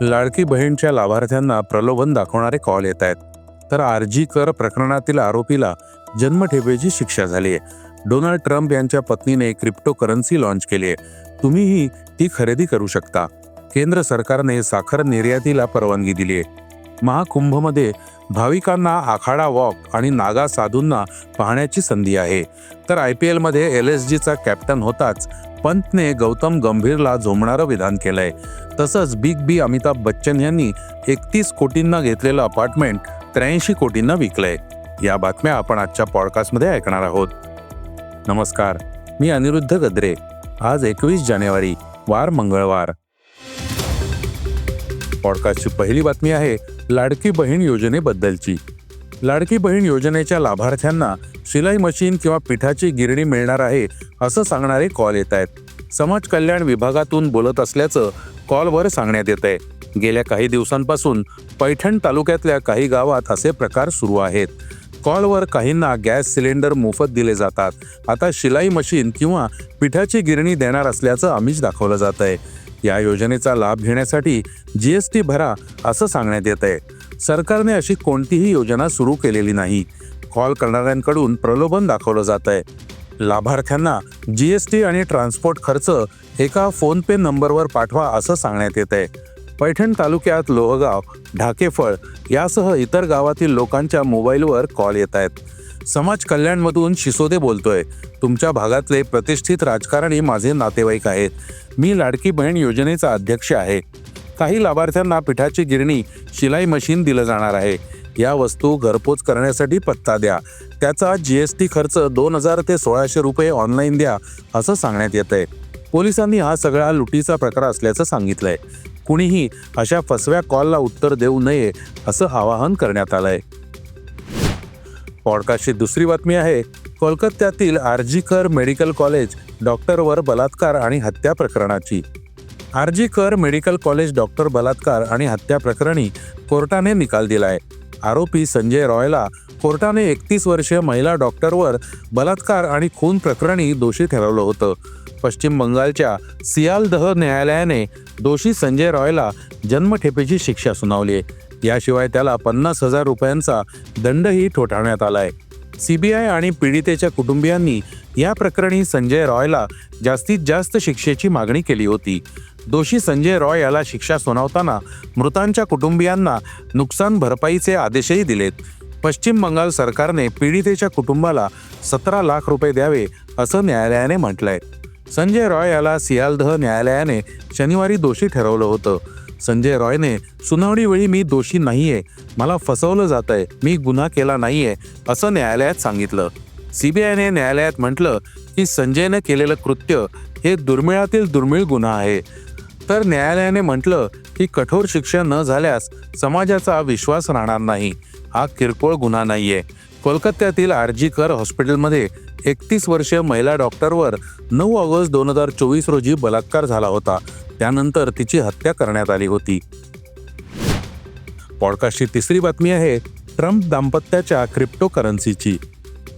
लाडकी बहीणच्या लाभार्थ्यांना प्रलोभन दाखवणारे कॉल येत आहेत. तर आरजी कर प्रकरणातील आरोपीला जन्मठेपेची शिक्षा झाली आहे. डोनाल्ड ट्रम्प यांच्या पत्नीने क्रिप्टो करन्सी लॉन्च केली आहे. तुम्हीही ती खरेदी करू शकता. केंद्र सरकारने साखर निर्यातीला परवानगी दिली आहे. महाकुंभमध्ये भाविकांना आखाडा वॉक आणि नागा साधूंना पाहण्याची संधी आहे. तर आय पी एलमध्ये एल एस जीचा कॅप्टन होताच पंतने गौतम गंभीरला झोमणारं विधान केलंय. तसंच बिग बी अमिताभ बच्चन यांनी एकतीस कोटींना घेतलेलं अपार्टमेंट त्र्याऐंशी कोटींना विकलंय. या बातम्या आपण आजच्या पॉडकास्टमध्ये ऐकणार आहोत. नमस्कार मी अनिरुद्ध गद्रे. आज एकवीस जानेवारी वार मंगळवार. पॉडकास्टची पहिली बातमी आहे लाडकी बहीण योजनेबद्दलची. लाडकी बहीण योजनेच्या लाभार्थ्यांना शिलाई मशीन किंवा पिठाची गिरणी मिळणार आहे असं सांगणारे कॉल येत आहेत. समाज कल्याण विभागातून बोलत असल्याचं कॉलवर सांगण्यात येत आहे गेल्या काही दिवसांपासून पैठण तालुक्यातल्या काही गावात असे प्रकार सुरू आहेत. कॉलवर काहींना गॅस सिलेंडर मोफत दिले जातात. आता शिलाई मशीन किंवा पिठाची गिरणी देणार असल्याचं आमिष दाखवलं जात आहे या योजनेचा लाभ घेण्यासाठी जीएसटी भरा असं सांगण्यात येत आहे. सरकारने अशी कोणतीही योजना सुरू केलेली नाही. कॉल करणाऱ्यांकडून प्रलोभन दाखवलं जात आहे. लाभार्थ्यांना जीएसटी आणि ट्रान्सपोर्ट खर्च एका फोनपे नंबरवर पाठवा असं सांगण्यात येत आहे. पैठण तालुक्यात लोहगाव ढाकेफळ यासह इतर गावातील लोकांच्या मोबाईलवर कॉल येत आहेत. समाज कल्याणमधून शिसोदे बोलतोय. तुमच्या भागातले प्रतिष्ठित राजकारणी माझे नातेवाईक आहेत. मी लाडकी बहीण योजनेचा अध्यक्ष आहे. काही लाभार्थ्यांना पिठाची गिरणी शिलाई मशीन दिलं जाणार आहे. या वस्तू घरपोच करण्यासाठी पत्ता द्या. त्याचा जीएसटी खर्च दोन हजार ते सोळाशे रुपये ऑनलाईन द्या असं सांगण्यात येत आहे पोलिसांनी हा सगळा लुटीचा प्रकार असल्याचं सांगितलंय. कुणीही अशा फसव्या कॉलला उत्तर देऊ नये असं आवाहन करण्यात आलंय. पॉडकास्टची दुसरी बातमी आहे कोलकात्यातील आर्जीकर मेडिकल कॉलेज डॉक्टरवर बलात्कार आणि हत्या प्रकरणाची. आर्जीकर मेडिकल कॉलेज डॉक्टर बलात्कार आणि हत्या प्रकरणी कोर्टाने निकाल दिलाय. आरोपी संजय रॉयला कोर्टाने एकतीस वर्षीय महिला डॉक्टरवर बलात्कार आणि खून प्रकरणी दोषी ठरवलं होतं. पश्चिम बंगालच्या सियालदह न्यायालयाने दोषी संजय रॉयला जन्मठेपेची शिक्षा सुनावली आहे. याशिवाय त्याला पन्नास हजार रुपयांचा दंडही ठोठावण्यात आलाय सीबीआय आणि पीडितेच्या कुटुंबियांनी या प्रकरणी संजय रॉयला जास्तीत जास्त शिक्षेची मागणी केली होती. दोषी संजय रॉय याला शिक्षा सुनावताना मृतांच्या कुटुंबियांना नुकसान भरपाईचे आदेशही दिलेत. पश्चिम बंगाल सरकारने पीडितेच्या कुटुंबाला सतरा लाख रुपये द्यावे असं न्यायालयाने म्हटलंय. संजय रॉय याला सियालदह न्यायालयाने शनिवारी दोषी ठरवलं होतं. संजय रॉयने सुनावणीवेळी मी दोषी नाहीये. मला फसवलं जात आहे मी गुन्हा केला नाहीये असं न्यायालयात सांगितलं. सीबीआयने न्यायालयात म्हटलं की संजयने केलेलं कृत्य हे दुर्मिळातील दुर्मिळ गुन्हा आहे. तर न्यायालयाने म्हटलं की कठोर शिक्षा न झाल्यास समाजाचा विश्वास राहणार नाही. हा किरकोळ गुन्हा नाहीये. कोलकात्यातील आरजी कर हॉस्पिटलमध्ये एकतीस वर्षीय महिला डॉक्टरवर नऊ ऑगस्ट दोन हजार चोवीस रोजी बलात्कार झाला होता. त्यानंतर तिची हत्या करण्यात आली होती. पॉडकास्टची तिसरी बातमी आहे ट्रम्प दाम्पत्याच्या क्रिप्टो करन्सीची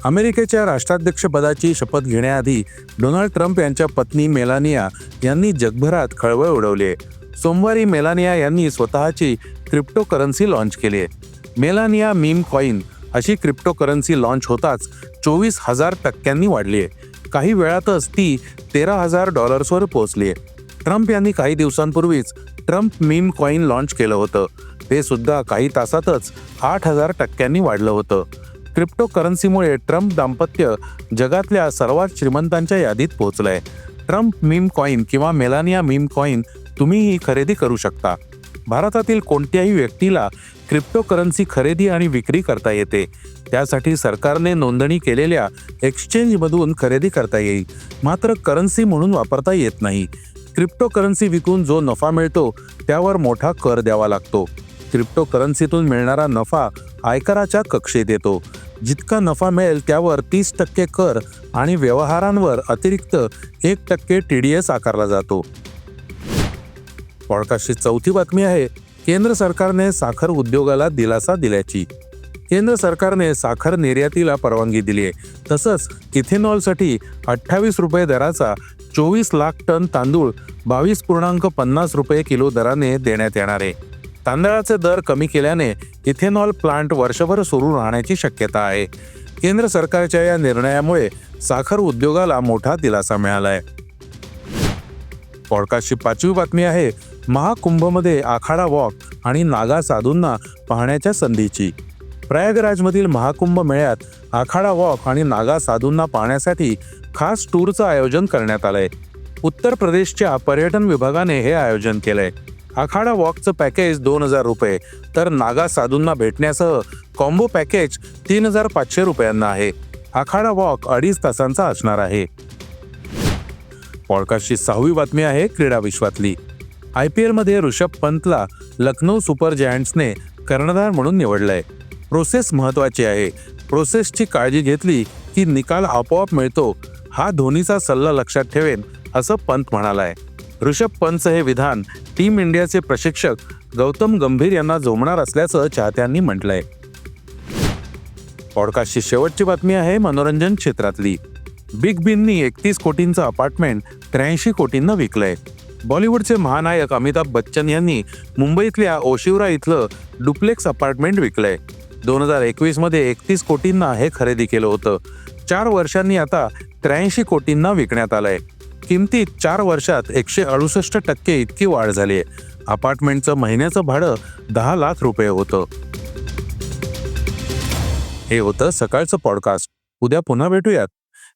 अमेरिकेच्या राष्ट्राध्यक्षपदाची शपथ घेण्याआधी डोनाल्ड ट्रम्प यांच्या पत्नी मेलानिया यांनी जगभरात खळबळ उडवली. आहे सोमवारी मेलानिया यांनी स्वतःची क्रिप्टो करन्सी लॉन्च केली. आहे मेलानिया मीम कॉईन अशी क्रिप्टो करन्सी लॉन्च होताच. चोवीस हजार टक्क्यांनी वाढली आहे. काही वेळातच ती तेरा हजार डॉलर्सवर पोहोचली आहे. ट्रम्प यांनी काही दिवसांपूर्वीच ट्रम्प मीम कॉईन लॉन्च केलं होतं. ते सुद्धा काही तासातच आठ हजार टक्क्यांनी वाढलं होतं. क्रिप्टो करन्सीमुळे ट्रम्प दाम्पत्य जगातल्या सर्वात श्रीमंतांच्या यादीत पोहोचलंय. ट्रम्प मीम कॉईन किंवा मेलानिया मीम कॉईन तुम्हीही खरेदी करू शकता. भारतातील कोणत्याही व्यक्तीला क्रिप्टोकरन्सी खरेदी आणि विक्री करता येते. त्यासाठी सरकारने नोंदणी केलेल्या एक्सचेंजमधून खरेदी करता येईल. मात्र करन्सी म्हणून वापरता येत नाही. क्रिप्टोकरन्सी विकून जो नफा मिळतो त्यावर मोठा कर द्यावा लागतो. क्रिप्टोकरन्सीतून मिळणारा नफा आयकराच्या कक्षेत येतो. जितका नफा मिळेल त्यावर तीस टक्के कर आणि व्यवहारांवर अतिरिक्त एक टक्के टी डी एस आकारला जातो. पॉडकास्टची चौथी बातमी आहे केंद्र सरकारने साखर उद्योगाला दिलासा दिल्याची. केंद्र सरकारने साखर निर्यातीला परवानगी दिली आहे तसंच इथेनॉलसाठी अठ्ठावीस रुपये दराचा चोवीस लाख टन तांदूळ बावीस पूर्णांक पन्नास रुपये किलो दराने देण्यात येणार आहे. तांदळाचे दर कमी केल्याने इथेनॉल प्लांट वर्षभर सुरू राहण्याची शक्यता आहे. केंद्र सरकारच्या या निर्णयामुळे साखर उद्योगाला मोठा दिलासा मिळाला आहे पॉडकास्टची पाचवी बातमी आहे महाकुंभमध्ये आखाडा वॉक आणि नागा साधूंना पाहण्याच्या संधीची. प्रयागराजमधील महाकुंभ मेळ्यात आखाडा वॉक आणि नागा साधूंना पाहण्यासाठी खास टूरचं आयोजन करण्यात आलंय. उत्तर प्रदेशच्या पर्यटन विभागाने हे आयोजन केलंय. आखाडा वॉकचं पॅकेज दोन हजार रुपये तर नागा साधूंना भेटण्यासह कॉम्बो पॅकेज तीन हजार पाचशे रुपयांना आहे. आखाडा वॉक अडीच तासांचा असणार आहे. पॉडकास्टची सहावी बातमी आहे क्रीडा विश्वातली. आय पी एलमध्ये ऋषभ पंतला लखनौ सुपर जायंट्सने कर्णधार म्हणून निवडलंय. प्रोसेस महत्वाची आहे. प्रोसेसची काळजी घेतली की निकाल आपोआप मिळतो. हा धोनीचा सल्ला लक्षात ठेवेन असं पंत म्हणालाय. ऋषभ पंतचं हे विधान टीम इंडियाचे प्रशिक्षक गौतम गंभीर यांना जोमणार असल्याचं चाहत्यांनी म्हटलंय. पॉडकास्टची शेवटची बातमी आहे मनोरंजन क्षेत्रातली. बिग बींनी एकतीस कोटींचं अपार्टमेंट त्र्याऐंशी कोटींना विकलंय. बॉलिवूडचे महानायक अमिताभ बच्चन यांनी मुंबईतल्या ओशिवरा इथलं डुप्लेक्स अपार्टमेंट विकलंय. दोन हजार एकवीसमध्ये एकतीस कोटींना हे खरेदी केलं होतं. चार वर्षांनी आता त्र्याऐंशी कोटींना विकण्यात आलंय. किमतीत चार वर्षात एकशे अडुसष्ट टक्के इतकी वाढ झाली आहे अपार्टमेंटचं महिन्याचं भाडं दहा लाख रुपये होतं. हे होतं सकाळचं पॉडकास्ट. उद्या पुन्हा भेटूयात.